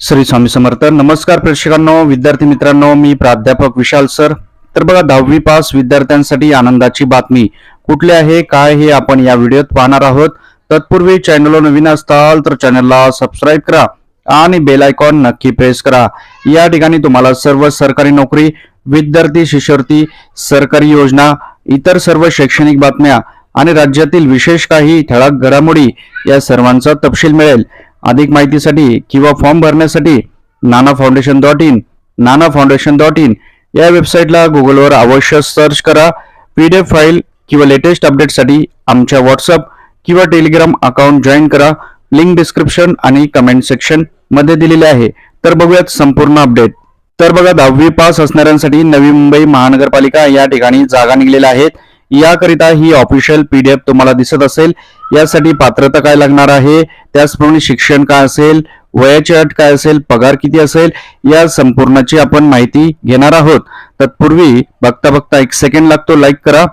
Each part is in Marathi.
श्री स्वामी समर्थ. नमस्कार प्रेक्षकांनो विद्यार्थी मित्रांनो मी प्राध्यापक विशाल सर. तर बघा दहावी पास विद्यार्थ्यांसाठी आनंदाची बातमी. कुठली आहे काय हे आपण या व्हिडिओत पाहणार आहोत. तत्पूर्वी चॅनलवर नवीन असताल तर चॅनलला सबस्क्राईब करा आणि बेल आयकॉन नक्की प्रेस करा. या ठिकाणी तुम्हाला सर्व सरकारी नोकरी विद्यार्थी शिष्यवृत्ती सरकारी योजना इतर सर्व शैक्षणिक बातम्या आणि राज्यातील विशेष काही ठळक घडामोडी या सर्वांचा तपशील मिळेल. अधिक माहितीसाठी किंवा फॉर्म भरण्यासाठी Nana foundation dot in Nana foundation dot in या वेबसाईटला गुगलवर अवश्य सर्च करा. पी डी एफ फाईल किंवा लेटेस्ट अपडेटसाठी आमच्या व्हॉट्सअप किंवा टेलिग्राम अकाउंट जॉईन करा. लिंक डिस्क्रिप्शन आणि कमेंट सेक्शनमध्ये दिलेले आहे. तर बघूयात संपूर्ण अपडेट तर बघा दहावी पास असणाऱ्यांसाठी नवी मुंबई महानगरपालिका या ठिकाणी जागा निघलेल्या आहेत. याकरिता ही ऑफिशियल पीडीएफ तुम्हाला दिसत असेल. यासाठी पात्रता काय लागणार आहे? त्याचप्रमाणे शिक्षण काय असेल? वयाची अट काय असेल? पगार किती असेल? या संपूर्णाची आपण माहिती घेणार आहोत. तत्पूर्वी बघता बघता एक सेकंड लागतो. लाईक करा.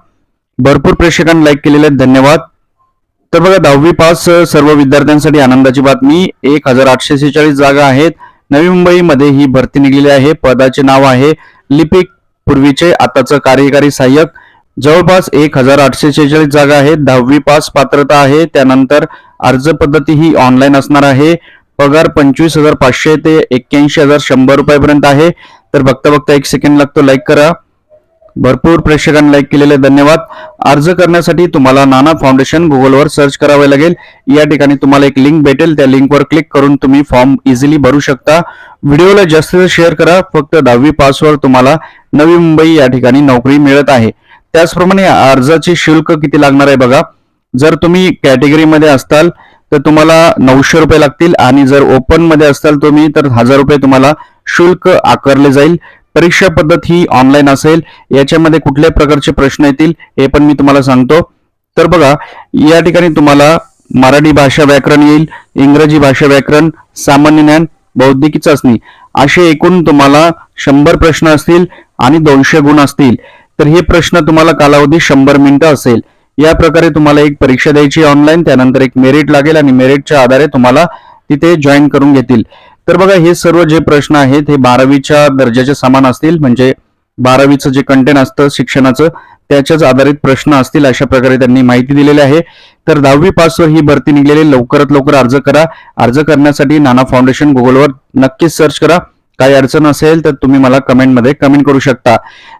भरपूर प्रेक्षकांनी लाईक केलेले आहेत. धन्यवाद. तर बघा दहावी पास सर्व विद्यार्थ्यांसाठी आनंदाची बातमी. एक हजार आठशे सेहेचाळीस जागा आहेत. नवी मुंबईमध्ये ही भरती निघलेली आहे. पदाचे नाव आहे लिपिक पूर्वीचे आताचं कार्यकारी सहाय्यक. जवळपास एक हजार आठशे शेहेचाळीस जागा आहेत. दहावी पास पात्रता आहे. त्यानंतर अर्ज पद्धती ही ऑनलाईन असणार आहे. पगार पंचवीस हजार पाचशे ते एक्क्याऐंशी हजार शंभर रुपयापर्यंत आहे. तर बघता बघता एक सेकंड लागतो. लाईक करा. भरपूर प्रेक्षकांनी लाईक केलेले धन्यवाद. अर्ज करण्यासाठी तुम्हाला नाना फाउंडेशन गुगलवर सर्च करावे लागेल. या ठिकाणी तुम्हाला एक लिंक भेटेल. त्या लिंकवर क्लिक करून तुम्ही फॉर्म इझिली भरू शकता. व्हिडिओला जास्त शेअर करा. फक्त दहावी पासवर तुम्हाला नवी मुंबई या ठिकाणी नोकरी मिळत आहे. त्याचप्रमाणे अर्जाचे शुल्क किती लागणार आहे बघा. जर तुम्ही कॅटेगरीमध्ये असताल तर तुम्हाला नऊशे रुपये लागतील आणि जर ओपनमध्ये असताल तुम्ही तर हजार रुपये तुम्हाला शुल्क आकारले जाईल. परीक्षा पद्धत ही ऑनलाईन असेल. याच्यामध्ये कुठल्या प्रकारचे प्रश्न येतील हे पण मी तुम्हाला सांगतो. तर बघा या ठिकाणी तुम्हाला मराठी भाषा व्याकरण येईल इंग्रजी भाषा व्याकरण सामान्य ज्ञान बौद्धिकी चाचणी असे एकूण तुम्हाला शंभर प्रश्न असतील आणि दोनशे गुण असतील. तर हे प्रश्न तुम्हाला कालावधी शंभर मिनिटं असेल. या प्रकारे तुम्हाला एक परीक्षा द्यायची ऑनलाईन त्यानंतर एक मेरिट लागेल आणि मेरिटच्या आधारे तुम्हाला तिथे जॉईन करून घेतील. तर बघा हे सर्व जे प्रश्न आहेत हे बारावीच्या दर्जाचे समान असतील म्हणजे बारावीचं जे कंटेंट असतं शिक्षणाचं त्याच्याच आधारित प्रश्न असतील अशा प्रकारे त्यांनी माहिती दिलेली आहे. तर दहावी पासवर ही भरती निघलेली लवकरात लवकर अर्ज करा. अर्ज करण्यासाठी नाना फाउंडेशन गुगलवर नक्कीच सर्च करा. काही अडचण असेल तर तुम्ही मला कमेंटमध्ये कमेंट करू शकता.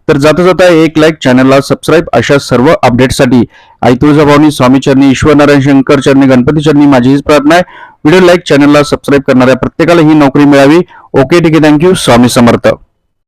तर जाता जाता एक लाईक चॅनलला सबस्क्राईब अशा सर्व अपडेटसाठी आई तुळजाभाऊनी स्वामी चरणी ईश्वरनारायण शंकर चरणी गणपती चरणी माझी हीच प्रार्थना आहे. व्हिडिओ लाईक चॅनलला सबस्क्राईब करणाऱ्या प्रत्येकाला ही नोकरी मिळावी. ओके ठीक आहे. Thank you Swami Samarth.